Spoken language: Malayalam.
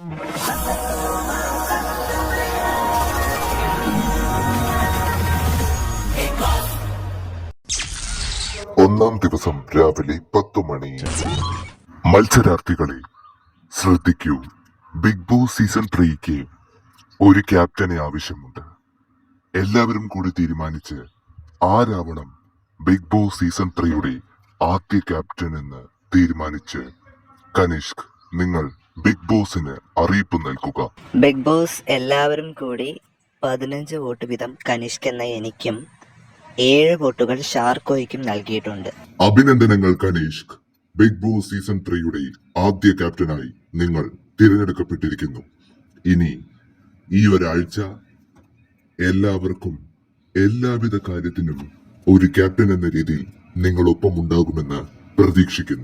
ഒന്നാം ദിവസം രാവിലെ പത്തു മണി. മത്സരാർത്ഥികളെ ശ്രദ്ധിക്കൂ. ബിഗ് ബോസ് സീസൺ ത്രീക്ക് ഒരു ക്യാപ്റ്റനെ ആവശ്യമുണ്ട്. എല്ലാവരും കൂടി തീരുമാനിച്ച് ആരാവണം ബിഗ് ബോസ് സീസൺ ത്രീയുടെ ആദ്യ ക്യാപ്റ്റൻ എന്ന് തീരുമാനിച്ച്. കനിഷ്ക് നിങ്ങൾ ബിഗ് ബോസിന് അറിയിപ്പ് നൽകുക. ബിഗ് ബോസ് എല്ലാവരും കൂടി പതിനഞ്ച് വോട്ട് വീതം കനിഷ്ക എന്ന എനിക്കും ഏഴ് വോട്ടുകൾ ഷാർക്കോയ്ക്കും നൽകിയിട്ടുണ്ട്. അഭിനന്ദനങ്ങൾ കനിഷ്ക് ബിഗ് ബോസ് സീസൺ ത്രീയുടെ ആദ്യ ക്യാപ്റ്റനായി നിങ്ങൾ തിരഞ്ഞെടുക്കപ്പെട്ടിരിക്കുന്നു. ഇനി ഈ ഒരാഴ്ച എല്ലാവർക്കും എല്ലാവിധ കാര്യത്തിനും ഒരു ക്യാപ്റ്റൻ എന്ന രീതിയിൽ നിങ്ങളൊപ്പം ഉണ്ടാകുമെന്ന് പ്രതീക്ഷിക്കുന്നു.